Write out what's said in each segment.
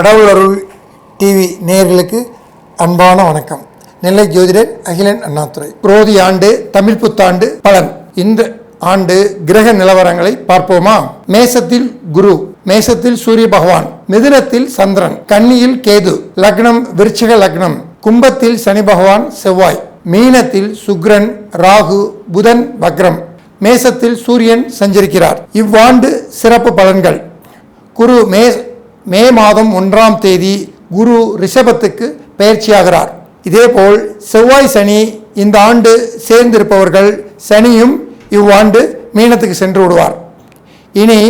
கடவுள் அருள் டிவி நேயர்களுக்கு அன்பான வணக்கம். நெல்லை ஜோதிடர் அகிலன் அண்ணாதுரை. புரோதி ஆண்டு தமிழ் புத்தாண்டு பலன். இந்த ஆண்டு கிரக நிலவரங்களை பார்ப்போமா? மேசத்தில் குரு மேசத்தில் சூரிய பகவான் மிதுனத்தில் சந்திரன் கன்னியில் கேது லக்னம் விருச்சிக லக்னம் கும்பத்தில் சனி பகவான் செவ்வாய் மீனத்தில் சுக்ரன் ராகு புதன் வக்ரம் மேசத்தில் சூரியன் சஞ்சரிக்கிறார். இவ்வாண்டு சிறப்பு பலன்கள். குரு மே மே மாதம் ஒன்றாம் தேதி குரு ரிஷபத்துக்கு பயிற்சியாகிறார். இதேபோல் செவ்வாய் சனி இந்த ஆண்டு சேர்ந்திருப்பவர்கள் சனியும் இவ்வாண்டு மீனத்துக்கு சென்று விடுவார். இனி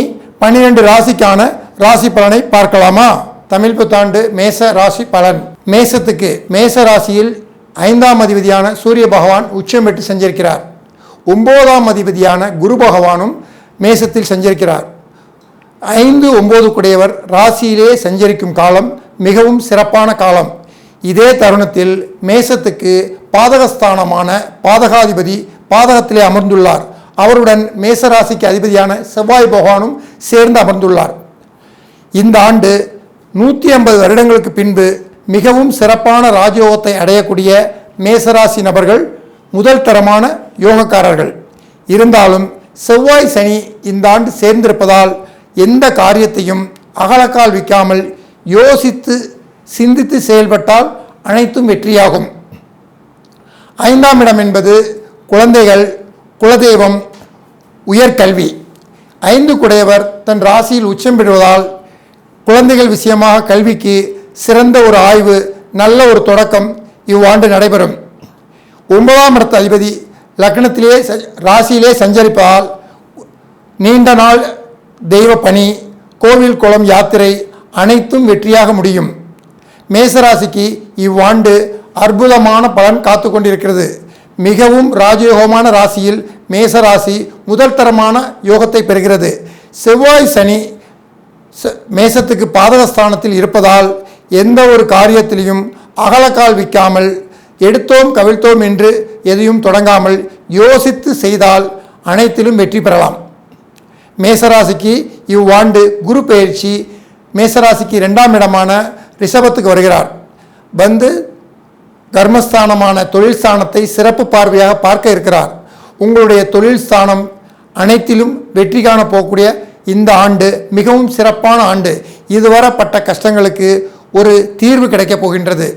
பன்னிரண்டு ராசிக்கான ராசி பலனை பார்க்கலாமா? தமிழ் புத்தாண்டு மேச ராசி பலன். மேசத்துக்கு மேச ராசியில் ஐந்தாம் அதிபதியான சூரிய பகவான் உச்சம் பெற்று செஞ்சிருக்கிறார். ஒன்பதாம் அதிபதியான குரு பகவானும் மேசத்தில் செஞ்சிருக்கிறார். ஐந்து ஒம்பது குடையவர் ராசியிலே சஞ்சரிக்கும் காலம் மிகவும் சிறப்பான காலம். இதே தருணத்தில் மேசத்துக்கு பாதகஸ்தானமான பாதகாதிபதி பாதகத்திலே அமர்ந்துள்ளார். அவருடன் மேசராசிக்கு அதிபதியான செவ்வாய் பகவானும் சேர்ந்து அமர்ந்துள்ளார். இந்த ஆண்டு நூற்றி ஐம்பது வருடங்களுக்கு பின்பு மிகவும் சிறப்பான ராஜயோகத்தை அடையக்கூடிய மேசராசி நபர்கள் முதல் தரமான யோகக்காரர்கள். இருந்தாலும் செவ்வாய் சனி இந்த ஆண்டு சேர்ந்திருப்பதால் எந்த காரியத்தையும் அகலக்கால் விற்காமல் யோசித்து சிந்தித்து செயல்பட்டால் அனைத்தும் வெற்றியாகும். ஐந்தாம் இடம் என்பது குழந்தைகள் குலதெய்வம் உயர்கல்வி ஐந்து குடையவர் தன் ராசியில் உச்சம் பெறுவதால் குழந்தைகள் விஷயமாக கல்விக்கு சிறந்த ஒரு ஆய்வு நல்ல ஒரு தொடக்கம் இவ்வாண்டு நடைபெறும். ஒன்பதாம் இடத்து அதிபதி லக்னத்திலே ச- ராசியிலே சஞ்சரிப்பதால் நீண்ட நாள் தெய்வ பணி கோவில் குளம் யாத்திரை அனைத்தும் வெற்றியாக முடியும். மேசராசிக்கு இவ்வாண்டு அற்புதமான பலன் காத்து கொண்டிருக்கிறது. மிகவும் ராஜயோகமான ராசியில் மேசராசி முதல் தரமான யோகத்தை பெறுகிறது. செவ்வாய் சனி ச- மேசத்துக்கு பாதகஸ்தானத்தில் இருப்பதால் எந்த ஒரு காரியத்திலையும் அகலக்கால் விற்காமல் எடுத்தோம் கவிழ்த்தோம் என்று எதையும் தொடங்காமல் யோசித்து செய்தால் அனைத்திலும் வெற்றி பெறலாம். மேசராசிக்கு இவ்வாண்டு குரு பயிற்சி மேசராசிக்கு ரெண்டாம் இடமான ரிஷபத்துக்கு வருகிறார். வந்து கர்மஸ்தானமான தொழில் ஸ்தானத்தை சிறப்பு பார்வையாக பார்க்க இருக்கிறார். உங்களுடைய தொழில் ஸ்தானம் அனைத்திலும் வெற்றி காண போகக்கூடிய இந்த ஆண்டு மிகவும் சிறப்பான ஆண்டு. இதுவரை பட்ட கஷ்டங்களுக்கு ஒரு தீர்வு கிடைக்கப் போகின்றது.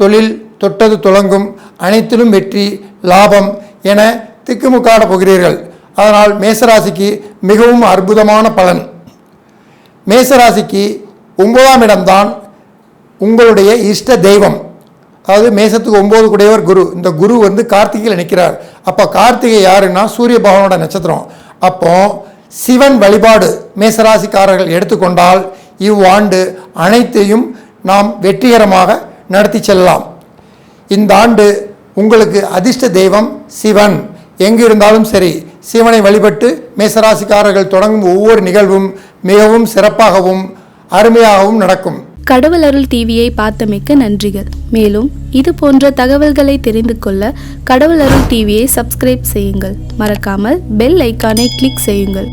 தொழில் தொட்டது துலங்கும் அனைத்திலும் வெற்றி லாபம் என திக்குமுக்காட போகிறீர்கள். அதனால் மேசராசிக்கு மிகவும் அற்புதமான பலன். மேசராசிக்கு ஒன்பதாம் இடம்தான் உங்களுடைய இஷ்ட தெய்வம். அதாவது மேசத்துக்கு ஒம்பது கூடையவர் குரு. இந்த குரு வந்து கார்த்திகையில் நிற்கிறார். அப்போ கார்த்திகை யாருன்னா சூரிய பகவானோட நட்சத்திரம். அப்போ சிவன் வழிபாடு மேசராசிக்காரர்கள் எடுத்துக்கொண்டால் இவ்வாண்டு அனைத்தையும் நாம் வெற்றிகரமாக நடத்தி செல்லலாம். இந்த ஆண்டு உங்களுக்கு அதிர்ஷ்ட தெய்வம் சிவன். எங்கிருந்தாலும் சரி சிவனை வழிபட்டு மேசராசிக்காரர்கள் தொடங்கும் ஒவ்வொரு நிகழ்வும் மிகவும் சிறப்பாகவும் அருமையாகவும் நடக்கும். கடவுள் அருள் டிவியை பார்த்தமைக்க நன்றிகள். மேலும் இது போன்ற தகவல்களை தெரிந்து கொள்ள கடவுள் அருள் டிவியை சப்ஸ்கிரைப் செய்யுங்கள். மறக்காமல் பெல் ஐக்கானை கிளிக் செய்யுங்கள்.